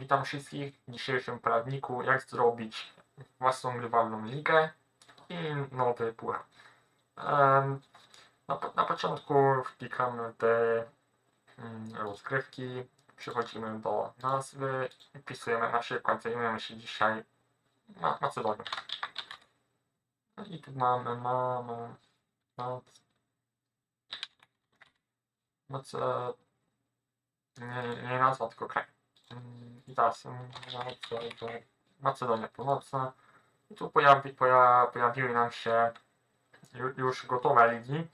Witam wszystkich w dzisiejszym poradniku jak zrobić własną grywalną ligę i nowy puchar. Na, na początku wklikamy te mm, rozgrywki, przechodzimy do nazwy i wpisujemy na przykład, zajmujemy się dzisiaj Ma- Macedonią. No I tu mamy, mamy, Mac, Mace, nie, nie nazwa, tylko kraj. Mace- Macedonia Północna. I tu pojawi, poja, pojawiły nam się ju- już gotowe ligi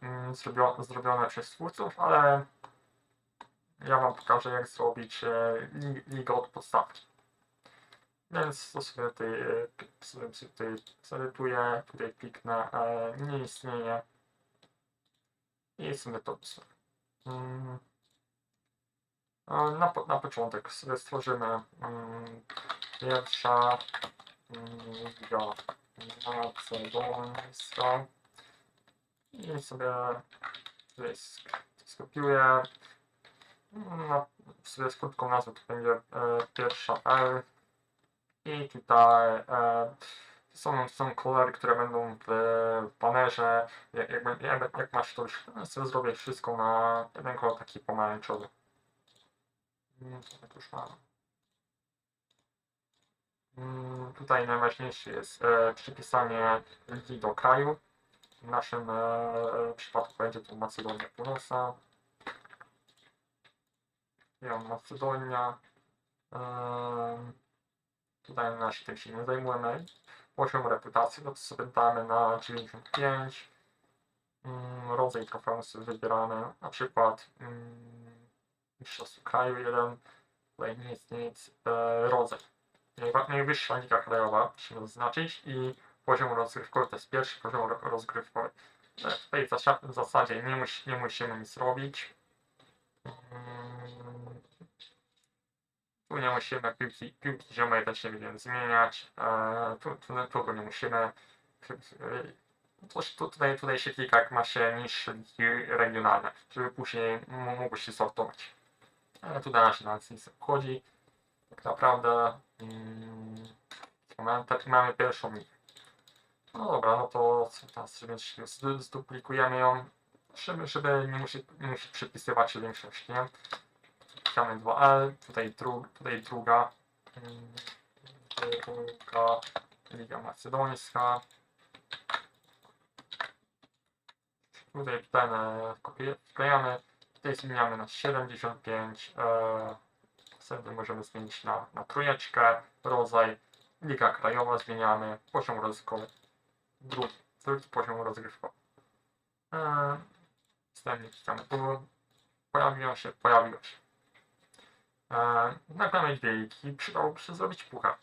mm, zrobio, zrobione przez twórców, ale ja Wam pokażę jak zrobić e, li- ligę od podstawki. Więc to sobie tutaj, e, sobie, tutaj zedytuję, tutaj kliknę e, nie istnieje i sobie to. Mm. Na, po- na początek sobie stworzymy mm, pierwsza mm, liga macedońska i sobie tutaj sk- skopiuję Mm, na, sobie z krótką nazwą to będzie e, pierwsza L. I tutaj e, są, są kolory, które będą w, w banerze jak, jak, jak, jak masz to już sobie zrobię wszystko na jeden kolor taki pomarańczowy. Mm, co już mamy? Mm, Tutaj najważniejsze jest e, przypisanie ligi do kraju. W naszym e, przypadku będzie to Macedonia Północna. Ja Macedonia. Tutaj na tym się nie zajmujemy. Poziom reputacji, no to sobie damy na 95. Mm, rodzaj trofeum wybieramy. Na przykład mistrzostwo kraju jeden. Tutaj nie nic. E, rodzaj. Najwyższa liga krajowa musimy zaznaczyć i poziom rozgrywkowy to jest pierwszy poziom ro- rozgrywkowy. E, w w zasadzie nie, musi, nie musimy nic robić. Mm, Tu nie musimy piłki, piłki ziomek też nie będziemy zmieniać. E, tu, tu, tu go nie musimy. E, tu, tu, tutaj, tutaj się klika jak ma się niższe regionalne, żeby później m- mogło się sortować. Ale tu na razie nas nic obchodzi. Tak naprawdę mm, mamy, tak, mamy pierwszą ligę. No dobra, no to teraz zduplikujemy ją, żeby, żeby nie musieć, nie musieć przypisywać większości, nie? Klikamy 2L, tutaj, dru, tutaj druga, mm, druga Liga Macedońska. Tutaj ten e, wklejamy, tutaj zmieniamy na 75, e, wtedy możemy zmienić na, na trójeczkę, rodzaj, Liga Krajowa zmieniamy, poziom rozgrywkowy, drugi, drugi poziom rozgrywkowy. E, Następnie klikamy tu, pojawiło się, pojawiło się. E, nagramy dwie ligi, przydałoby się zrobić puchar.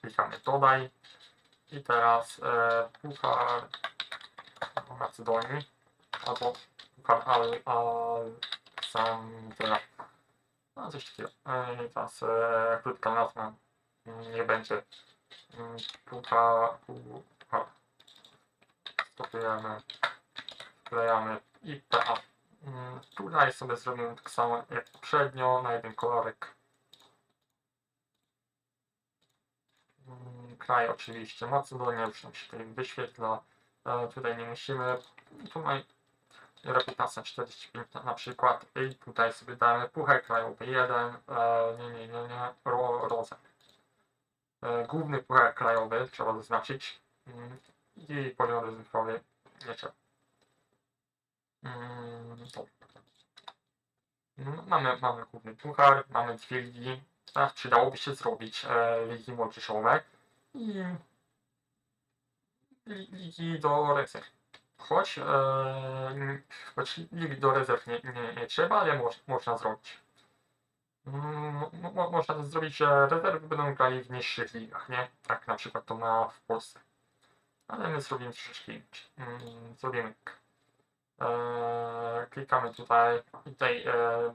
Klikamy dodaj i teraz e, puchar Macedonii albo puchar Al, Aleksandra. No coś takiego. E, I teraz e, krótka nazwa mm, nie będzie mm, puchar, puchar. Stopujemy, wklejamy i PA. Mm, Tutaj sobie zrobimy tak samo jak poprzednio, na jeden kolorek. Kraj oczywiście Macedonia, już nam się tutaj wyświetla. E, tutaj nie musimy. Tutaj reputacja 45 na, przykład. I tutaj sobie damy puchar krajowy 1. E, nie, nie, nie, nie. Ro, rodzaj. E, główny puchar krajowy trzeba zaznaczyć. Mm, I poziom rozrywkowy nie trzeba. Mamy, mamy główny puchar, mamy dwie ligi. Teraz przydałoby się zrobić e, ligi młodzieżowe i li- ligi do rezerw. Choć, e, choć ligi do rezerw nie, nie, nie trzeba, ale moż, można zrobić. Mm, mo, mo, można zrobić, że rezerwy będą grali w niższych ligach, nie? Tak na przykład to ma w Polsce. Ale my zrobimy troszeczkę inaczej. Mm, zrobimy tak. E, klikamy tutaj tutaj e,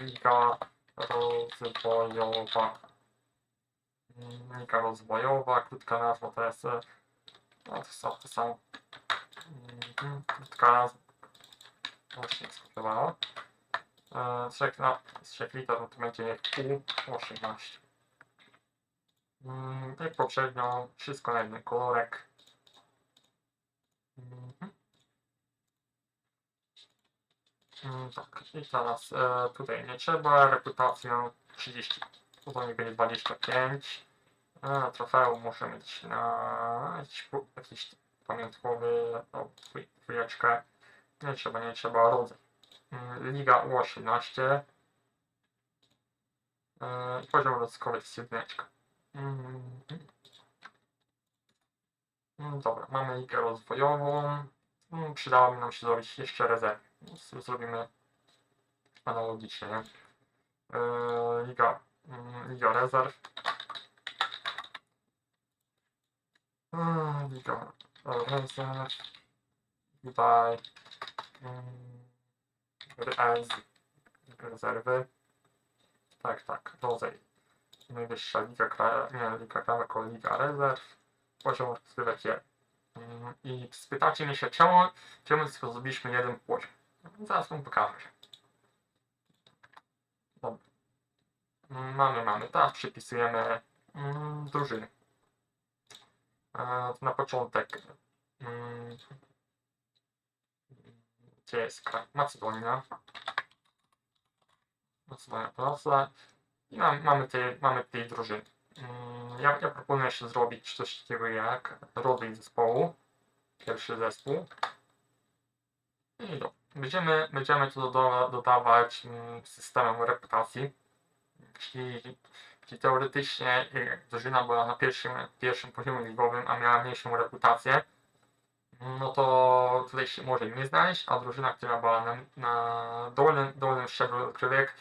Liga rozwojowa. Mm, Liga rozwojowa, krótka nazwa to jest e, no to są, to są mm, krótka. Właśnie skopiowała. e, 3 na 3 liter, no to będzie pół 18. Mm, jak poprzednio, wszystko na jeden kolorek. Mhm. Mm, tak, i teraz e, tutaj nie trzeba, reputację 30, to to nie będzie 25. E, trofeum muszę mieć na jakiś, pamiątkowy, dwójeczkę. Nie trzeba, nie trzeba, rodzaj. Mm, Liga U18. E, i poziom rozkowy jest. Mm, mm, dobra, mamy ligę rozwojową. Przydałoby nam się zrobić jeszcze rezerwy. Z- Zrobimy analogicznie. nie? E, Liga, Liga rezerw. E, Liga rezerw. Tutaj. mm, rez, rezerwy. Tak, tak, rodzaj. Najwyższa liga kraja, nie liga kraja, tylko liga rezerw. Poziom rozgrywek jeden. Mm, I spytacie mnie się, czemu, czemu zrobiliśmy jeden poziom? Zaraz wam pokażę. Dobra. Mamy, mamy. Teraz przypisujemy mm, drużyny. Na początek mm, gdzie jest kraj? Macedonia. Macedonia Północna. I mam, mamy, tej, mamy tej drużyny. Mm, Ja, ja proponuję jeszcze zrobić coś takiego jak rodzaj zespołu. Pierwszy zespół. I do. Będziemy, będziemy tu doda, dodawać mm, systemem reputacji. Czyli, czyli teoretycznie jak drużyna była na pierwszym, pierwszym poziomie ligowym, a miała mniejszą reputację, no to tutaj się może nie znaleźć, a drużyna, która była na, na dolnym, dolnym szczeblu rozgrywek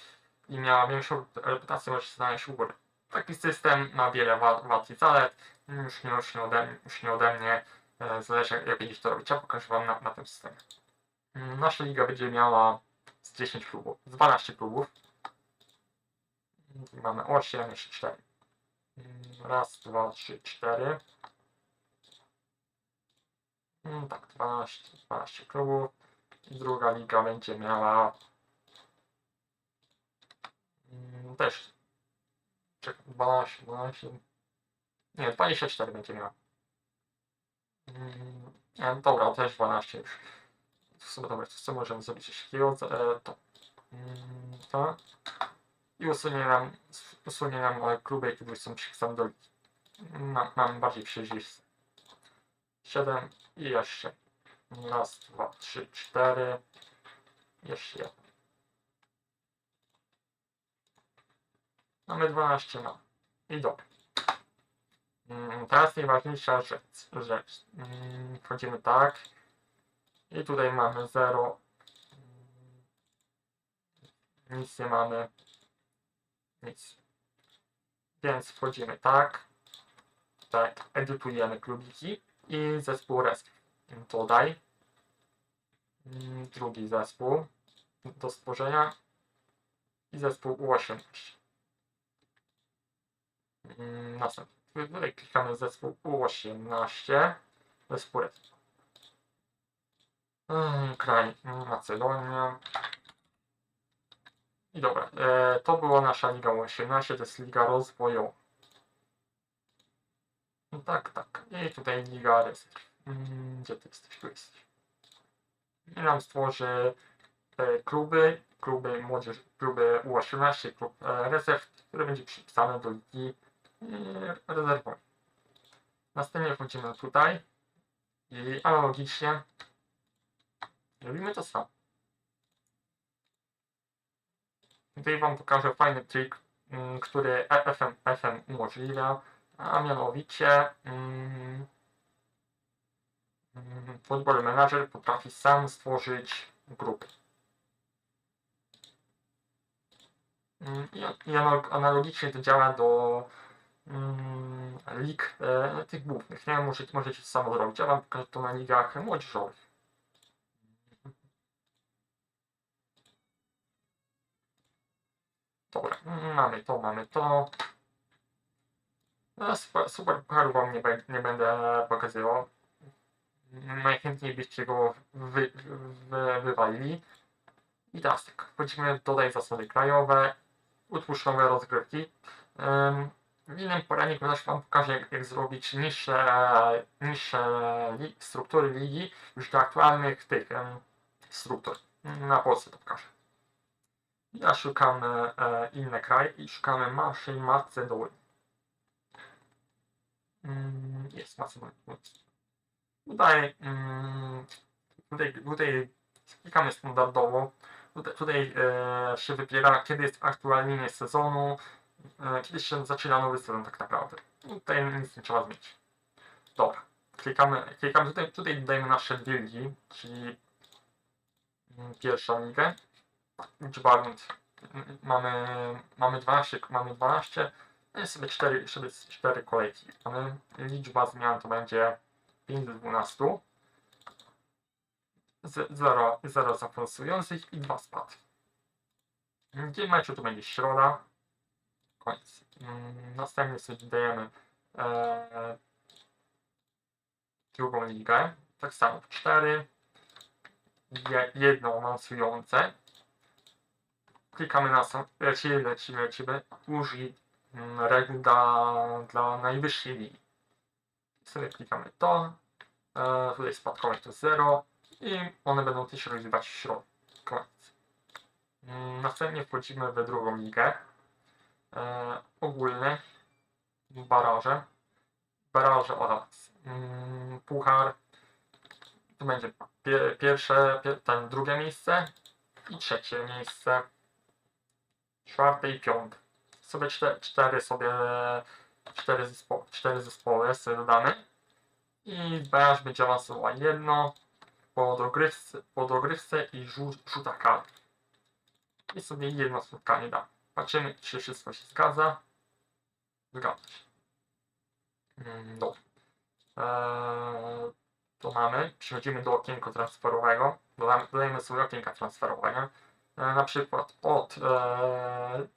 i miała większą reputację, może się znaleźć u góry. Taki system ma wiele wa- wad i zalet, już nie, już nie, ode, już nie ode mnie, e, zależy jak, będziecie to robić. Ja pokażę Wam na, na tym systemie. Nasza liga będzie miała z 10 klubów, z 12 klubów. Mamy 8, jeszcze 4. Mm, Raz, dwa, trzy, cztery. Mm, Tak, 12, 12 klubów. Druga liga będzie miała mm, też czekaj, 12, 12. Nie, 24 będzie miała. Mm, dobra, też 12 już. W sumie dobra, co możemy zrobić takiego? E, to. I usunie nam, usunie nam e, kluby, które są przypisane do. Mam, mam bardziej przejrzyste. 7 i jeszcze. Raz, dwa, trzy, cztery. Jeszcze jeden. Mamy 12 mam. I dobra. Mm, Teraz najważniejsza rzecz. rzecz. Mm, Wchodzimy tak. I tutaj mamy 0. Nic nie mamy. Nic. Więc wchodzimy tak. Tak. Edytujemy klubiki. I zespół rest. Dodaj. Mm, Drugi zespół do stworzenia. I zespół U18. Mm, Następny. Tutaj klikamy zespół U18. Zespół rest. Mm, Kraj Macedonia. I dobra, e, to była nasza Liga U18, to jest Liga Rozwojowa. No tak, tak. I tutaj Liga Rezerw. Mm, Gdzie ty jesteś? Tu jesteś. I nam stworzy e, kluby, kluby młodzież, kluby U18, klub e, rezerw, który będzie przypisany do Ligi e, Rezerwowej. Następnie wchodzimy tutaj i analogicznie robimy to samo. Tutaj Wam pokażę fajny trik, mm, który FM, FM umożliwia, a mianowicie mm, mm, Football Manager potrafi sam stworzyć grupy. I, i anal- analogicznie to działa do lig e, tych głównych. Nie możecie, możecie samo zrobić. Ja Wam pokażę to na ligach młodzieżowych. Dobra, mamy to, mamy to. No, super, super pucharu wam nie, nie będę pokazywał. Najchętniej byście go wy, wy, wywalili. I teraz tak, wchodzimy, dodaj zasady krajowe, utwórz nowe rozgrywki. Ym, W innym poradniku też Wam pokażę, jak, jak zrobić niższe, niższe li, struktury ligi już do aktualnych tych em, struktur. Na Polsce to pokażę. Ja szukamy e, inne kraje i szukamy naszej Macedonii. Mm, jest Macedonia. Tutaj, mm, tutaj, tutaj klikamy standardowo. Tutaj, tutaj e, się wybiera, kiedy jest aktualnienie sezonu, e, kiedy się zaczyna nowy sezon tak naprawdę. Tutaj nic nie trzeba zmienić. Dobra, klikamy, klikamy tutaj, tutaj dodajemy nasze dwie ligi, czyli mm, pierwszą ligę. Liczba rund mm, mamy, mamy 12, mamy 12, no sobie 4, sobie 4 kolejki. Mamy liczba zmian to będzie 5 do 12. 0, 0 zafansujących i 2 spadły. Dzień meczu to będzie środa. Koniec. Mm, Następnie sobie dodajemy e, drugą ligę. Tak samo 4. Je, jedno awansujące. Klikamy na sam, lecimy, lecimy, lecimy. Użyj mm, reguł dla, dla najwyższej ligi. Sobie klikamy to. E, tutaj spadkowe to 0 i one będą też rozgrywać w środku. Koniec. Mm, Następnie wchodzimy we drugą ligę. E, ogólny. Baraże. Baraże oraz mm, puchar. To będzie pie, pierwsze, pie, ten drugie miejsce i trzecie miejsce. Czwarte i piąte. Sobie cztery, cztery sobie cztery, zespo, cztery zespoły sobie dodamy. I baraż będzie awansowała jedno, po dogrywce, po dogrywce i rzut, rzuta kart. I sobie jedno spotkanie da. Patrzymy, czy wszystko się zgadza. Zgadza się. Mm, Dobrze. Eee, to mamy. Przechodzimy do okienka transferowego. Dodajemy sobie okienka transferowego. Eee, na przykład od, eee,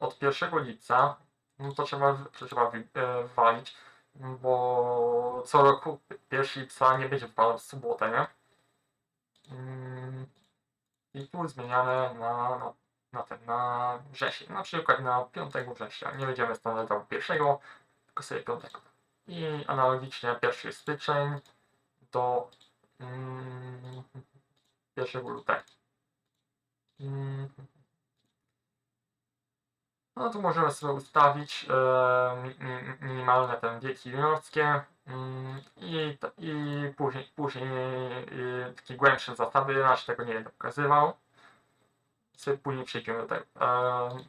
od 1 lipca no to trzeba, trzeba e, walić bo co roku 1 lipca nie będzie wpadał w sobotę, nie? Mm, I tu zmieniamy na, na, na ten, na wrzesień, na przykład na 5 września. Nie będziemy standardowo pierwszego, tylko sobie 5. I analogicznie 1 styczeń do mm, 1 lutego. Mm, no tu możemy sobie ustawić e, mi, mi, minimalne ten wieki juniorskie mm, i, i później, później takie głębsze zasady, ja się tego nie będę pokazywał. Sobie później przejdziemy do tego. E,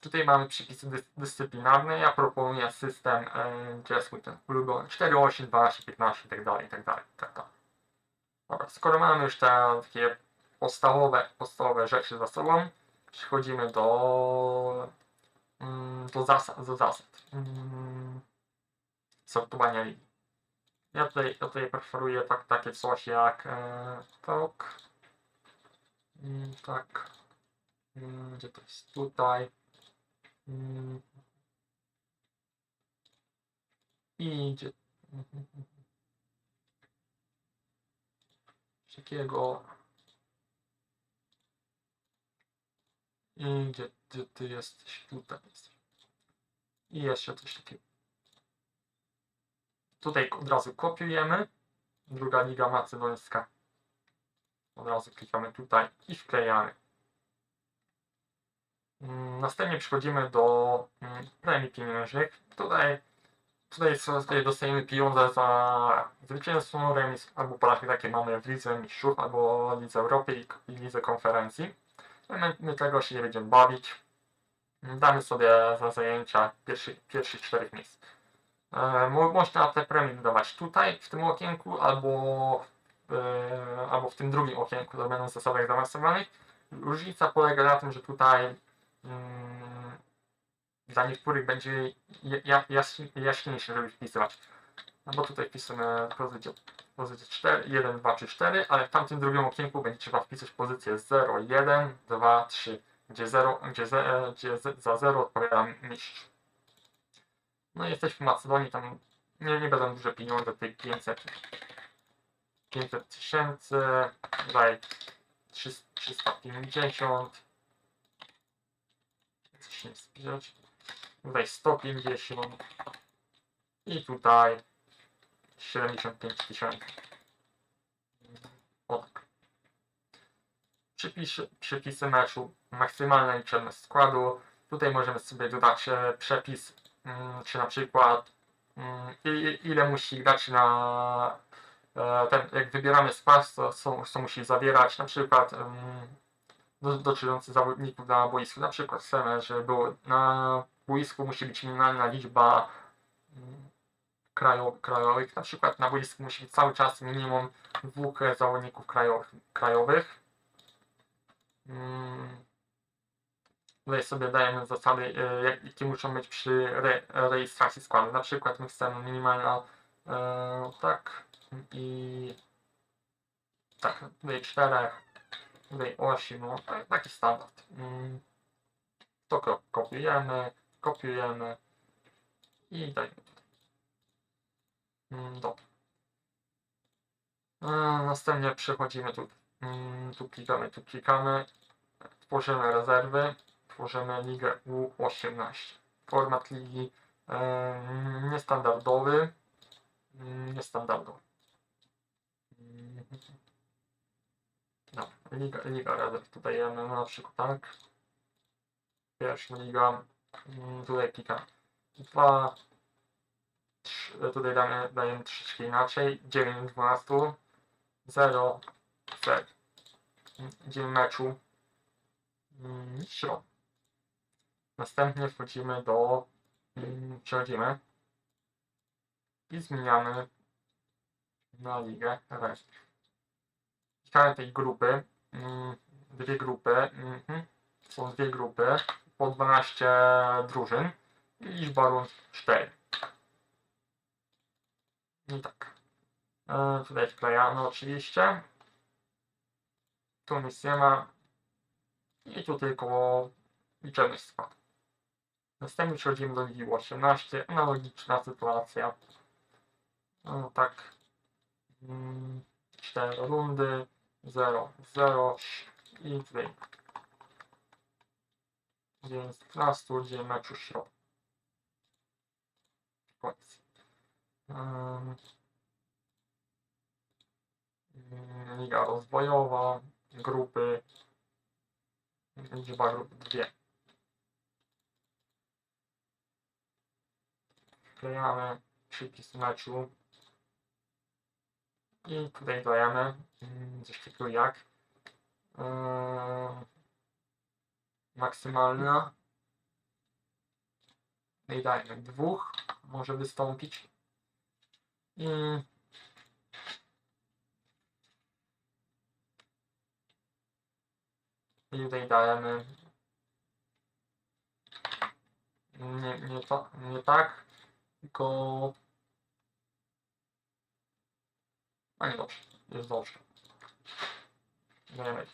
tutaj mamy przepisy dys, dyscyplinarne. Ja proponuję system, e, gdzie jest ten ulubiony 4, 8, 12, 15 i tak dalej, i tak dalej, i tak dalej. Dobra, skoro mamy już te takie podstawowe, podstawowe rzeczy za sobą, przechodzimy do, mm, do zasad, do zasad. Mm, sortowania linii. Ja tutaj, ja tutaj preferuję tak, takie coś jak e, tak, mm, tak, mm, gdzie to jest? Tutaj, i gdzie, takiego I gdzie, gdzie ty jesteś? Tutaj jesteś. I jeszcze coś takiego. Tutaj od razu kopiujemy. Druga liga macedońska. Od razu klikamy tutaj i wklejamy. Mm, Następnie przechodzimy do mm, premii pieniężnych. Tutaj, tutaj, tutaj dostajemy pieniądze za zwycięstwo, remis albo porażki takie mamy w Lidze Mistrzów albo Lidze Europy i Lidze Konferencji. My, my tego się nie będziemy bawić. Damy sobie za zajęcia pierwszych, pierwszych czterech miejsc. E, mo- można te premie dodawać tutaj, w tym okienku, albo, e, albo w tym drugim okienku, to będą zasadach zaawansowanych. Różnica polega na tym, że tutaj mm, dla niektórych będzie ja- ja- jaśni- jaśniejsze, żeby wpisywać. No bo tutaj wpisujemy pozycję, pozycję 4, 1, 2 czy 4, ale w tamtym drugim okienku będzie trzeba wpisać pozycję 0, 1, 2, 3, gdzie, 0, gdzie, ze, gdzie z- za 0 odpowiada mistrz. No i jesteśmy w Macedonii, tam nie, nie będą duże pieniądze, tutaj 500 500 tysięcy, 300 350. Coś nie spisać. Tutaj 150. I tutaj 75 tysięcy. O tak. Przypisy, meczu, maksymalna liczebność składu. Tutaj możemy sobie dodać e, przepis, mm, czy na przykład mm, ile musi grać na e, ten, jak wybieramy skład, to co, co musi zawierać, na przykład mm, do, dotyczący zawodników na boisku. Na przykład chcemy, żeby było na boisku musi być minimalna liczba krajo, krajowych. Na przykład na boisku musi być cały czas minimum dwóch e, zawodników krajowych. krajowych. Mm, Tutaj sobie dajemy zasady, e, jak- jakie muszą być przy re, rejestracji składu. Na przykład my chcemy minimalna e, tak i tak, tutaj czterech, tutaj osiem, no ta- taki standard. Mm, To ko- kopiujemy, kopiujemy i dajemy Dobra. E, Następnie przechodzimy tu, mm, tu klikamy, tu klikamy, tworzymy rezerwy, tworzymy ligę U18. Format ligi niestandardowy, mm, niestandardowy. Mm, No, liga, liga rezerw tutaj dajemy na przykład tak. Pierwsza liga, mm, tutaj klikam 2, tutaj damy, dajemy troszeczkę inaczej, 9 12, 0, 0. Dzień meczu, mm, środ. Następnie wchodzimy do, mm, przechodzimy i zmieniamy na ligę rezerw. Klikamy tej grupy, mm, dwie grupy, mhm. są dwie grupy, po 12 drużyn i liczba rund 4. I tak. E, tutaj wklejamy oczywiście. Tu nic nie ma. I tu tylko liczebność składu. Następnie przechodzimy do ligi 18. Analogiczna sytuacja. No tak. Mm, Cztery rundy. 0, 0 i tutaj. Dzień z 15, dzień meczu środ. Koniec. Um, mm, Liga rozwojowa, grupy, liczba grup dwie. Wklejamy przypis meczu i tutaj dajemy coś takiego jak yy, maksymalna. I dajmy dwóch może wystąpić i i tutaj dajemy. Nie, nie, nie tak tylko a nie dobrze, jest dobrze. Dajemy.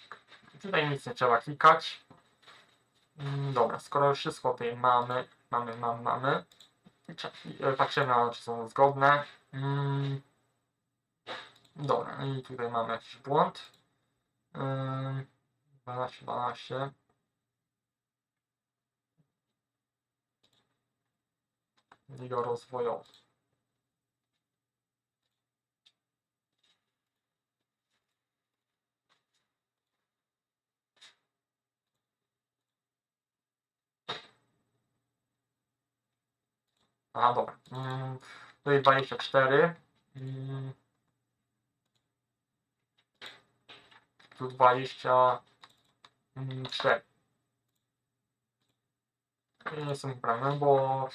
Tutaj nic nie trzeba klikać. Mm, Dobra, skoro już wszystko tutaj mamy, mamy, mamy, mamy, e, patrzymy, na czy są zgodne. Mm, Dobra, i tutaj mamy jakiś błąd. Ym, 12, 12. Liga rozwojowa. A, dobra. Mm, tutaj 24. Mm, tu 24. Nie jestem pewny, bo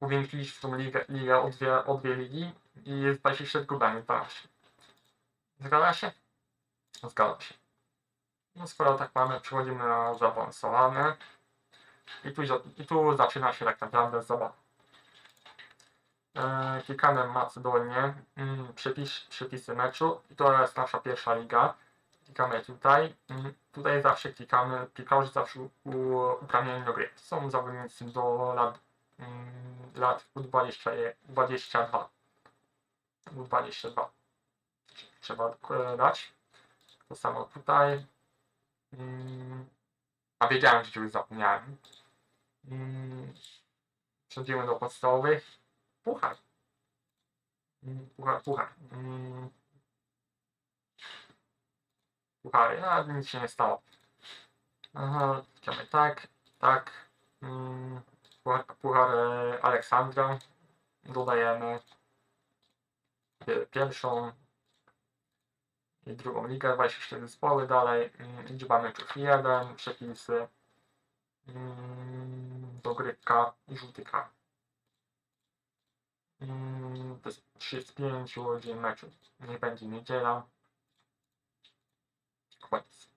uwiększyliśmy tą ligę, ligę o, dwie, o dwie ligi i jest 24 klubami, 12. Zgadza się? Zgadza się. No skoro tak mamy, przechodzimy na zaawansowane. I tu, I tu zaczyna się tak naprawdę zabawa. E, klikamy Macedonię, mm, przepis, przepisy meczu i to jest nasza pierwsza liga. Klikamy tutaj. Tutaj zawsze klikamy, piłkarze zawsze uprawnieni do gry. Są zawodnicy do lat, mm, lat U20, 22. U22. Trzeba e, dać. To samo tutaj. Mm, a wiedziałem, że czegoś zapomniałem. Przechodzimy do podstawowych. Puchar. Mm, Puchar, puchar. Mm. Puchary, a nic się nie stało. Aha, idziemy tak, tak. Mm, Puchar, puchar e, Aleksandra. Dodajemy pie- pierwszą i drugą ligę, 24 zespoły dalej, liczba meczów 1, przepisy, dogrywka i żółty kart. Mm, To jest 35 godzin meczu. Nie będzie niedziela. Koniec.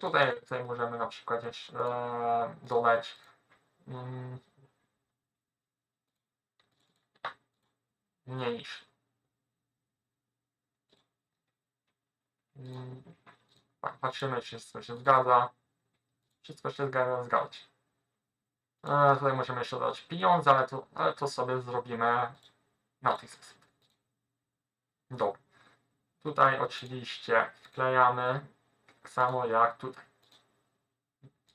Tutaj, tutaj możemy na przykład jeszcze e, dodać mm, mniejszy. Mm, pa- Patrzymy, czy wszystko się zgadza. Wszystko się zgadza, zgadza. E, tutaj możemy jeszcze dodać pieniądze, ale to, ale to sobie zrobimy na tych zasadach. Dobra. Tutaj oczywiście wklejamy tak samo jak tutaj.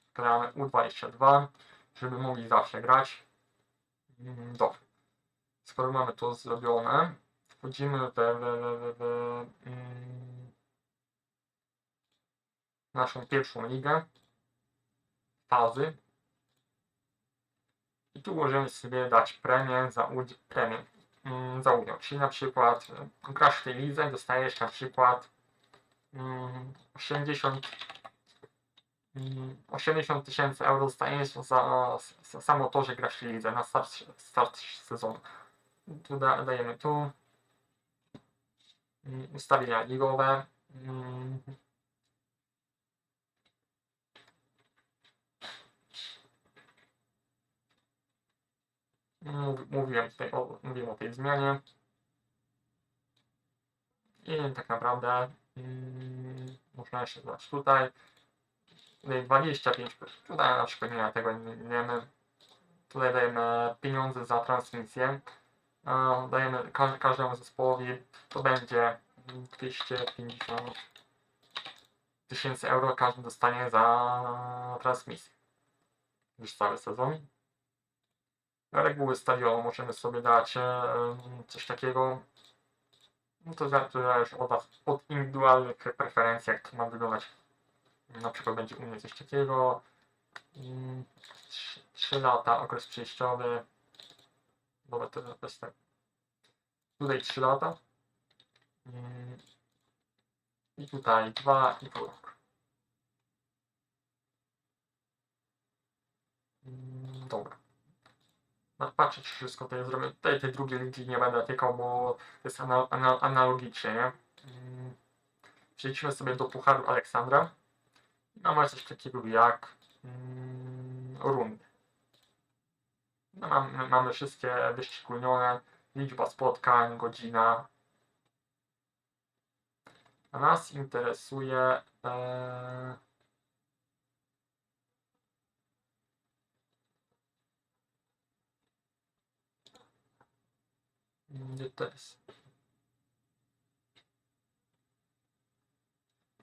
Wklejamy U22, żeby mogli zawsze grać. Mm, Dobra. Skoro mamy to zrobione, wchodzimy w, w, w, w, w mm, naszą pierwszą ligę, fazy. I tu możemy sobie dać premię za udział, premię, mm, za udział. Czyli na przykład y, grasz w tej lidze, dostajesz na przykład mm, 80 mm, 80 tysięcy euro dostajesz za, za samo to, że grasz w lidze na start, start sezonu. Tu da, dajemy tu mm, ustawienia ligowe. Mówiłem tutaj o, mówiłem o tej zmianie. I tak naprawdę mm, można jeszcze dodać tutaj. Tutaj 25, tutaj na przykład nie tego, nie wiemy. Tutaj dajemy pieniądze za transmisję. Dajemy ka każdemu zespołowi, to będzie 250 tysięcy euro każdy dostanie za transmisję. Już cały sezon. Reguły stadionu możemy sobie dać e, coś takiego. No to za- to zależy od od indywidualnych preferencji, jak to ma wyglądać. Na przykład będzie u mnie coś takiego. 3 lata, okres przejściowy. Dobra, to jest tak. Tutaj 3 lata. Mm, I tutaj 2,5 roku. Mm, Dobra. No, patrzę, czy wszystko tutaj zrobię. Tutaj tej drugiej linki nie będę tykał, bo to jest ana, ana, analogicznie, nie? Mm. Przejdźmy sobie do Pucharu Aleksandra. I Mamy coś takiego jak mm, rundy. No, mamy, mamy wszystkie wyszczególnione. Liczba spotkań, godzina. A nas interesuje e, To jest?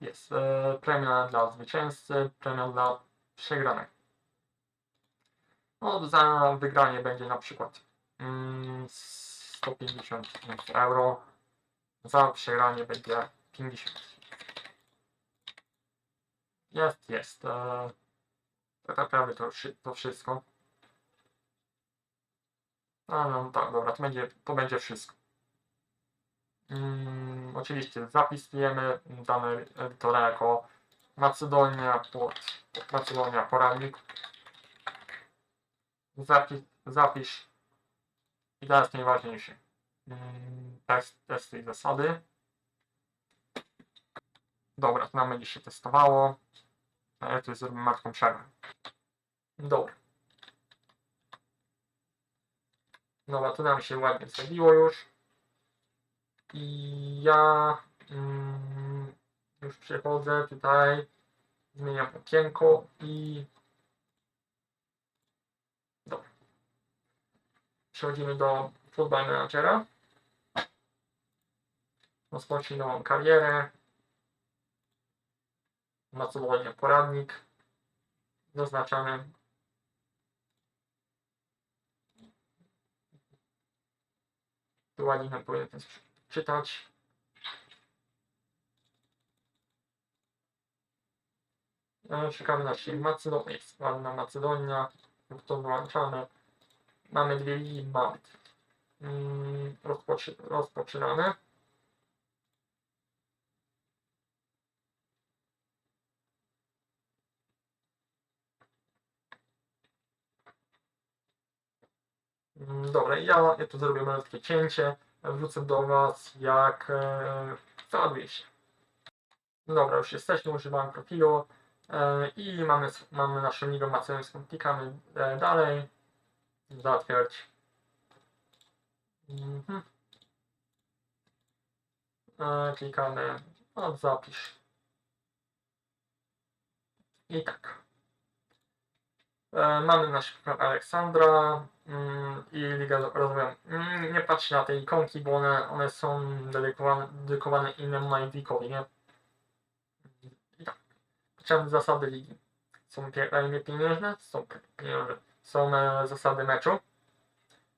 Jest e, premia dla zwycięzcy, premia dla przegranej. No, za wygranie będzie na przykład mm, 150 euro. Za przegranie będzie 50. Jest, jest. E, tak naprawdę to, to wszystko. No, no tak, dobra, to będzie, to będzie wszystko. Mm, oczywiście zapisujemy dane edytora jako Macedonia pod, Macedonia poradnik. Zapisz, zapisz i teraz najważniejsze. Mm, test, testy zasady. Dobra, to nam będzie się testowało. Ale to zrobimy matką przerwę. Dobra. Dobra, to nam się ładnie zrobiło już. I ja mm, już przechodzę tutaj, zmieniam okienko i dobra. Przechodzimy do Football Managera. Rozpocznij nową karierę. Macedonia poradnik zaznaczamy. Tu ładnie nam powinien ten czytać. E, Szukamy na siebie Macedonii. Ładna Macedonia. To wyłączamy. Mamy dwie ligi map. Mm, rozpoczy, rozpoczynamy. Dobra, ja, ja tu zrobię malutkie cięcie. Wrócę do Was, jak e, załaduje się. Dobra, już jesteśmy, używam profilu e, i mamy, mamy naszą ligę macedońską. Klikamy e, dalej. Zatwierdź. Mhm. E, klikamy, no, zapisz. I tak. E, mamy nasz Aleksandra mm, i Ligę Rozwoju. Mm, nie patrzcie na te ikonki, bo one, one są dedykowane, dedykowane innemu Majdikowi, nie? I tak. Potrzebne zasady ligi. Są nie pieniężne? Są. Są e, zasady meczu,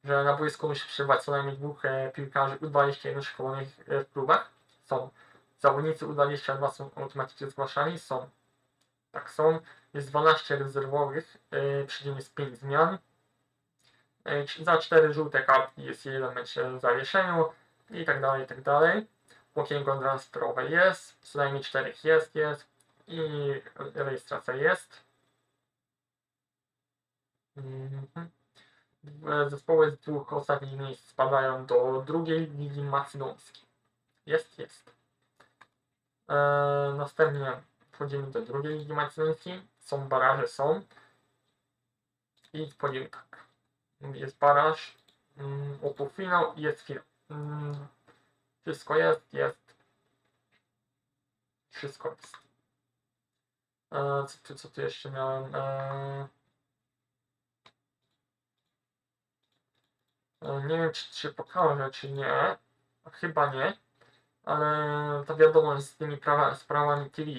że na boisku musi przebywać co najmniej dwóch e, piłkarzy U21 szkolonych e, w klubach. Są. Zawodnicy U22 są automatycznie zgłaszani. Są. Tak, są. Jest 12 rezerwowych, yy, przy jest 5 zmian. Yy, za 4 żółte kartki jest jeden mecz w zawieszeniu i tak dalej, i tak dalej. Okienko transferowe jest, co najmniej 4 jest, jest i rejestracja jest. Mhm. Zespoły z dwóch ostatnich miejsc spadają do drugiej ligi macedońskiej. Jest, jest. E, następnie wchodzimy do drugiej ligi macedońskiej. Są baraże, są. I wchodzimy tak. Jest baraż, mm, o półfinał i jest finał. Mm, wszystko jest, jest. Wszystko jest. E, co, tu- co tu jeszcze miałem? E, e, nie wiem, czy, czy pokażę, czy nie. Chyba nie. Ale ta wiadomość z tymi prawa, sprawami TV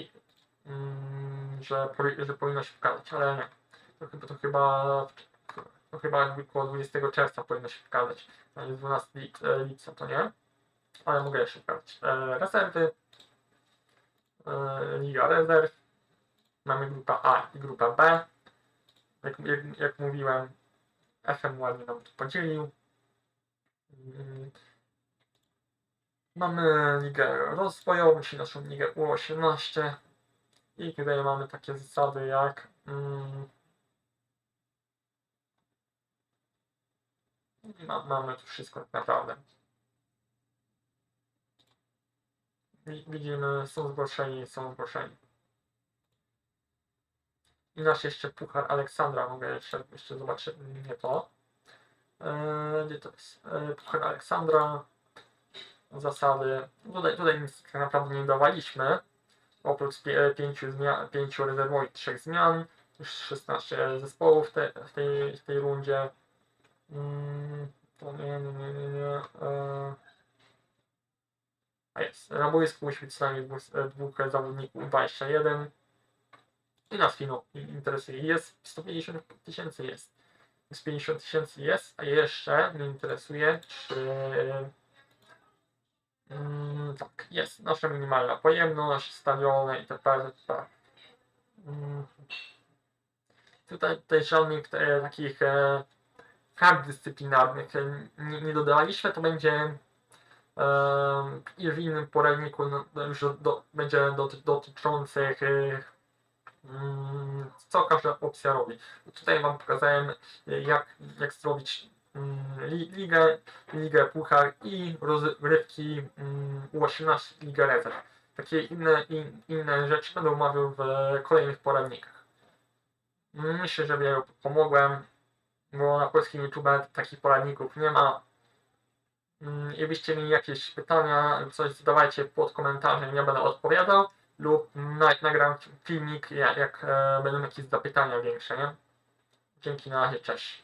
mm, że, że powinno się pokazać, ale nie. To, chyba- to chyba chyba około 20 czerwca powinno się pokazać. To jest 12 lit- e, lipca, to nie. Ale mogę jeszcze pokazać. E, rezerwy. E, Liga rezerw. Mamy grupa A i grupa B. Jak, jak, jak mówiłem, FM ładnie nam to podzielił. Mm. Mamy ligę rozwojową, czyli naszą ligę U18. I tutaj mamy takie zasady jak mm, ma, mamy tu wszystko tak naprawdę. Wi- Widzimy, są zgłoszeni, są zgłoszeni. I nasz jeszcze puchar Aleksandra, mogę jeszcze, jeszcze zobaczyć, nie to. Eee, gdzie to jest? Eee, puchar Aleksandra, zasady. Tutaj, tutaj nic tak naprawdę nie dawaliśmy oprócz pie, pięciu, zmian, pięciu rezerwowych, trzech zmian, już 16 zespołów te, w, tej, w tej rundzie. Mm, to nie, nie, nie, nie, nie. E, a jest, na boisku musi być co najmniej dwóch, zawodników 21. I nas finał interesuje. Jest 150 tysięcy jest. Jest 50 tysięcy jest, a jeszcze mnie interesuje, czy Mm, tak, jest nasza minimalna pojemność, stadiony itp. itp. Tutaj, tutaj żadnych e, takich e, kart dyscyplinarnych nie, nie dodaliśmy, to będzie i w innym poradniku no, no już do, będzie doty, dotyczących e, mm, co każda opcja robi. Tutaj Wam pokazałem e, jak, jak zrobić mm, li- ligę, ligę puchar i rozrywki mm, U18 Ligę Rezerw. Takie inne, in, inne rzeczy będę omawiał w kolejnych poradnikach. Myślę, że wielu pomogłem, bo na polskim YouTube takich poradników nie ma. Mm, Jakbyście mieli jakieś pytania coś, zadawajcie pod komentarzem, ja będę odpowiadał lub na, nagram filmik, jak, jak e, będą jakieś zapytania większe, nie? Dzięki na razie, cześć.